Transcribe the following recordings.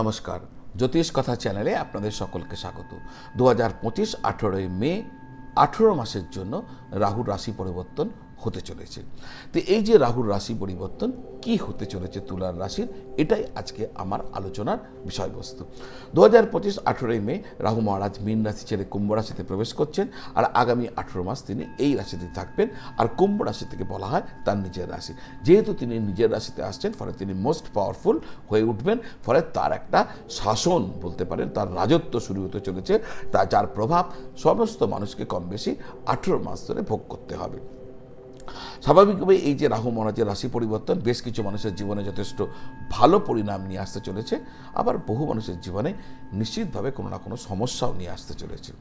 নমস্কার। জ্যোতিষ কথা চ্যানেলে আপনাদের সকলকে স্বাগত। দু হাজার পঁচিশ আঠেরোই মে, আঠেরো মাসের জন্য রাহুর রাশি পরিবর্তন হতে চলেছে। তো এই যে রাহুর রাশি পরিবর্তন, কি হতে চলেছে তুলার রাশির? এটাই আজকে আমার আলোচনার বিষয়বস্তু। দু হাজার পঁচিশ আঠেরোই মে, রাহু মহারাজ মীন রাশি ছেড়ে কুম্ভ রাশিতে প্রবেশ করছেন আর আগামী আঠেরো মাস তিনি এই রাশিতে থাকবেন আর কুম্ভ রাশি থেকে বলা হয় তার নিজের রাশি। যেহেতু তিনি নিজের রাশিতে আসছেন, ফলে তিনি মোস্ট পাওয়ারফুল হয়ে উঠবেন, ফলে তার একটা শাসন বলতে পারেন, তার রাজত্ব শুরু হতে চলেছে, তা যার প্রভাব সমস্ত মানুষকে কম বেশি আঠেরো মাস ধরে ভোগ করতে হবে। স্বাভাবিকভাবে এই যে রাহু মহারাজের রাশি পরিবর্তন, বেশ কিছু মানুষের জীবনে যথেষ্ট ভালো পরিণাম নিয়ে আসতে চলেছে। আবার বহু মানুষের জীবনে নিশ্চিতভাবে কোনো না কোনো সমস্যাও নিয়ে আসতে চলেছে।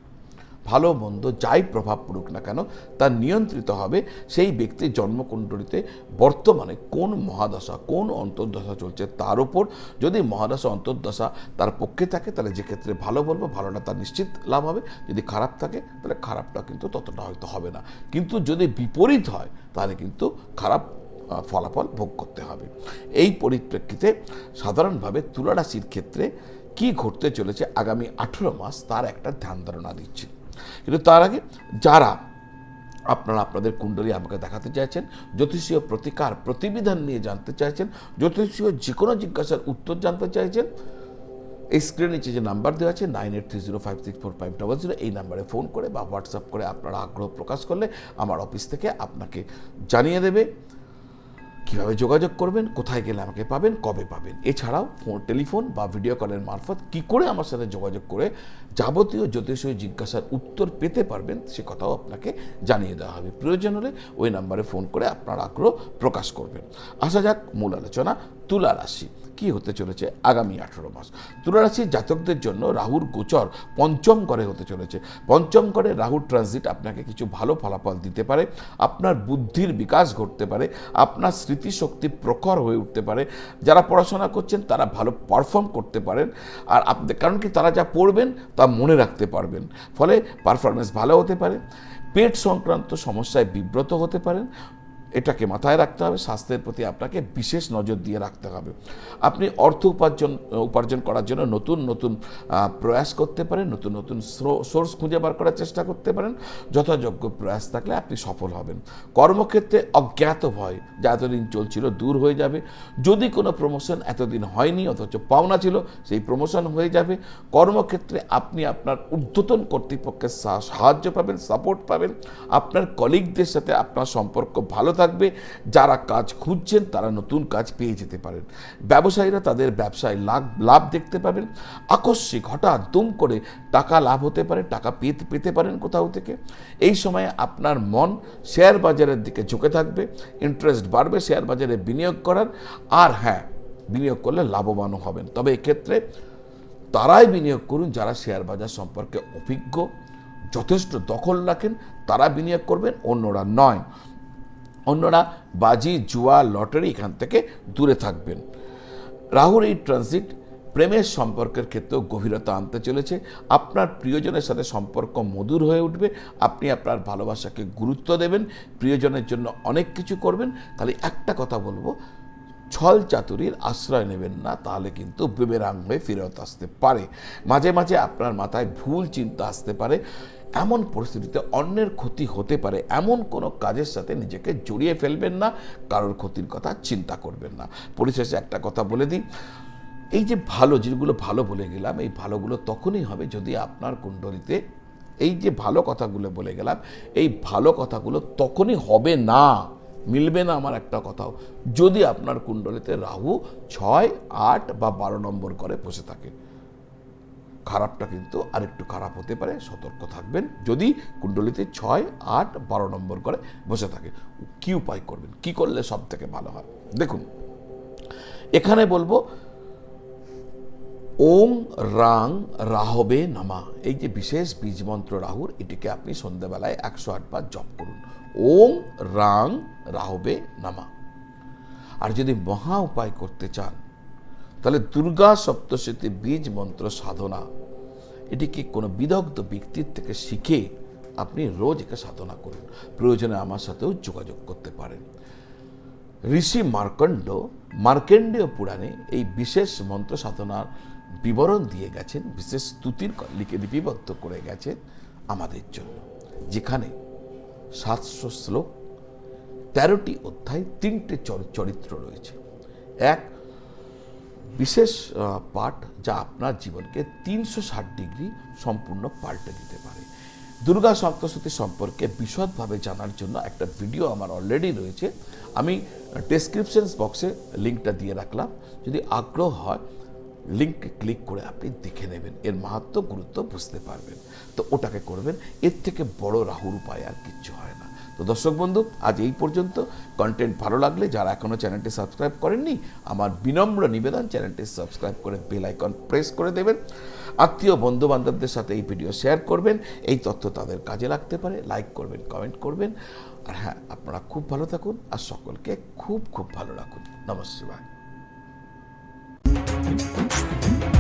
ভালো, মন্দ, যাই প্রভাব পড়ুক না কেন, তা নিয়ন্ত্রিত হবে সেই ব্যক্তির জন্মকুণ্ডলিতে। বর্তমানে কোন মহাদশা, কোন অন্তর্দশা চলছে তার উপর? যদি মহাদশা, অন্তর্দশা তার পক্ষে থাকে, তাহলে যে ক্ষেত্রে ভালো বলব, ভালোটা তার নিশ্চিত লাভ হবে। যদি খারাপ থাকে, তাহলে খারাপটা কিন্তু ততটা হয়তো হবে না। কিন্তু যদি বিপরীত হয়, তাহলে কিন্তু খারাপ ফলাফল ভোগ করতে হবে। এই পরিপ্রেক্ষিতে সাধারণভাবে তুলা রাশির ক্ষেত্রে কি ঘটতে চলেছে আগামী আঠেরো মাস, তার একটা ধ্যান ধারণা দিচ্ছি। কিন্তু তার আগে যারা আপনারা আপনাদের কুণ্ডলী আমাকে দেখাতে চাইছেন, জ্যোতিষীয় প্রতিকার প্রতিবিধান নিয়ে জানতে চাইছেন, জ্যোতিষীয় যে কোনো জিজ্ঞাসার উত্তর জানতে চাইছেন, এই স্ক্রিনে নিচে যে নাম্বার দেওয়া আছে nine eight three zero five six four five double zero এই নাম্বারে ফোন করে বা হোয়াটসঅ্যাপ করে আপনারা আগ্রহ প্রকাশ করলে আমার অফিস থেকে আপনাকে জানিয়ে দেবে। কীভাবে যোগাযোগ করবেন, কোথায় গেলে আমাকে পাবেন, কবে পাবেন? এছাড়াও ফোন, টেলিফোন বা ভিডিও কলের মারফত কি করে আমার সাথে যোগাযোগ করে যাবতীয় জ্যোতিষীয় জিজ্ঞাসার উত্তর পেতে পারবেন, সে কথাও আপনাকে জানিয়ে দেওয়া হবে। প্রয়োজন হলে ওই নাম্বারে ফোন করে আপনার আগ্রহ প্রকাশ করবেন। আসা যাক মূল আলোচনা। তুলা রাশি কি হতে চলেছে আগামী আঠেরো মাস? তুলা রাশির জাতকদের জন্য রাহুর গোচর পঞ্চম করে হতে চলেছে। পঞ্চম করে রাহুর ট্রানজিট আপনাকে কিছু ভালো ফলাফল দিতে পারে। আপনার বুদ্ধির বিকাশ ঘটতে পারে। আপনার স্মৃতিশক্তি প্রখর হয়ে উঠতে পারে। যারা পড়াশোনা করছেন, তারা ভালো পারফর্ম করতে পারেন। আর আপনি, কারণ কি, তারা যা পড়বেন, তা মনে রাখতে পারবেন। ফলে পারফরমেন্স ভালো হতে পারে। পেট সংক্রান্ত সমস্যায় বিব্রত হতে পারেন। এটাকে মাথায় রাখতে হবে, স্বাস্থ্যের প্রতি আপনাকে বিশেষ নজর দিয়ে রাখতে হবে। আপনি অর্থ উপার্জন উপার্জন করার জন্য নতুন নতুন প্রয়াস করতে পারেন, নতুন নতুন সোর্স খুঁজে বার করার চেষ্টা করতে পারেন। যথাযোগ্য প্রয়াস থাকলে আপনি সফল হবেন। কর্মক্ষেত্রে অজ্ঞাত ভয়, যা এতদিন চলছিল দূর হয়ে যাবে। যদি কোনো প্রমোশন এতদিন হয়নি, অথচ পাওনা ছিল, সেই প্রমোশন হয়ে যাবে। কর্মক্ষেত্রে আপনি আপনার ঊর্ধ্বতন কর্তৃপক্ষের সাহায্য পাবেন সাপোর্ট পাবেন। আপনার কলিগদের সাথে আপনার সম্পর্ক ভালো থাকবে, যারা কাজ খুঁজছেন তারা নতুন কাজ পেয়ে যেতে পারেন। ব্যবসায়ীরা তাদের ব্যবসায় লাভ লাভ দেখতে পাবেন। আকস্মিক হঠাৎ দুম করে টাকা লাভ হতে পারে, টাকা পেতে পেতে পারেন কোথাও থেকে। এই সময়ে আপনার মন শেয়ার বাজারের দিকে ঝুঁকে থাকবে ইন্টারেস্ট বাড়বে, শেয়ার বাজারে বিনিয়োগ করার, আর হ্যাঁ বিনিয়োগ করলে লাভবানও হবেন। তবে এক্ষেত্রে তারাই বিনিয়োগ করুন, যারা শেয়ার বাজার সম্পর্কে অভিজ্ঞ, যথেষ্ট দখল রাখেন, তারা বিনিয়োগ করবেন, অন্যরা নয়। অন্যরা বাজি, জুয়া, লটারি এখান থেকে দূরে থাকবেন। রাহুর এই ট্রানজিট প্রেমের সম্পর্কের ক্ষেত্রেও গভীরতা আনতে চলেছে। আপনার প্রিয়জনের সাথে সম্পর্ক মধুর হয়ে উঠবে। আপনি আপনার ভালোবাসাকে গুরুত্ব দেবেন। প্রিয়জনের জন্য অনেক কিছু করবেন। তাহলে একটা কথা বলব ছল চাতুরির আশ্রয় নেবেন না, তাহলে কিন্তু বেবেরাং হয়ে ফেরত আসতে পারে। মাঝে মাঝে আপনার মাথায় ভুল চিন্তা আসতে পারে, এমন পরিস্থিতিতে অন্যের ক্ষতি হতে পারে। এমন কোনো কাজের সাথে নিজেকে জড়িয়ে ফেলবেন না, কারোর ক্ষতির কথা চিন্তা করবেন না। পরিশেষে একটা কথা বলে দিই, এই যে ভালো যেগুলো ভালো বলে গেলাম, এই ভালোগুলো তখনই হবে যদি আপনার কুণ্ডলিতে এই যে ভালো কথাগুলো বলে গেলাম, এই ভালো কথাগুলো তখনই হবে না। মিলবে না আমার একটা কথাও। যদি আপনার কুণ্ডলিতে রাহু ছয়, আট বা বারো নম্বর করে বসে থাকে। খারাপটা কিন্তু আরেকটু খারাপ হতে পারে, সতর্ক থাকবেন। যদি কুণ্ডলিতে ছয়, আট, বারো নম্বর করে বসে থাকে, কি উপায় করবেন? কি করলে সব থেকে ভালো হয়? দেখুন, এখানে বলব ওং রাং রাহবে নামা। এই যে বিশেষ বীজ মন্ত্র রাহুর, এটিকে আপনি সন্ধ্যাবেলায় একশো আটবার জপ করুন। ওং রাং রাহবে নামা। আর যদি মহা উপায় করতে চান, তাহলে দুর্গা সপ্তশতী বীজ মন্ত্র সাধনা। এটিকে কোনো বিদগ্ধ ব্যক্তির থেকে শিখে আপনি রোজ একে সাধনা করুন। প্রয়োজনে আমার সাথেও যোগাযোগ করতে পারেন। ঋষি মার্কণ্ড, মার্কেন্ডীয় পুরাণে এই বিশেষ মন্ত্র সাধনার বিবরণ দিয়ে গেছেন। বিশেষ স্তুতির লিখে লিপিবদ্ধ করে গেছেন আমাদের জন্য, যেখানে সাতশো শ্লোক, তেরোটি অধ্যায়, তিনটে চর- চরিত্র রয়েছে। এক বিশেষ পাঠ যা আপনার জীবনকে তিনশো ষাট ডিগ্রি সম্পূর্ণ পাল্টে দিতে পারে। দুর্গা সপ্তশতী সম্পর্কে বিশদভাবে জানার জন্য একটা ভিডিও আমার অলরেডি রয়েছে। আমি ডেসক্রিপশন বক্সে লিঙ্কটা দিয়ে রাখলাম। যদি আগ্রহ হয় লিঙ্কে ক্লিক করে আপনি দেখে নেবেন। এর মাহাত্ম, গুরুত্ব বুঝতে পারবেন। তো ওটাকে করবেন। এর থেকে বড় রাহুর উপায় আর কিচ্ছু হয় না। তো দর্শক বন্ধু, আজ এই পর্যন্ত। কন্টেন্ট ভালো লাগলে যারা এখনও চ্যানেলটি সাবস্ক্রাইব করেননি, আমার বিনম্র নিবেদন চ্যানেলটি সাবস্ক্রাইব করে বেল আইকন প্রেস করে দেবেন। আত্মীয় বন্ধু বান্ধবদের সাথে এই ভিডিও শেয়ার করবেন। এই তথ্য তাদের কাজে লাগতে পারে। লাইক করবেন কমেন্ট করবেন। আর হ্যাঁ আপনারা খুব ভালো থাকুন। আর সকলকে খুব খুব ভালো রাখুন। নমস্কার। Mm-hmm.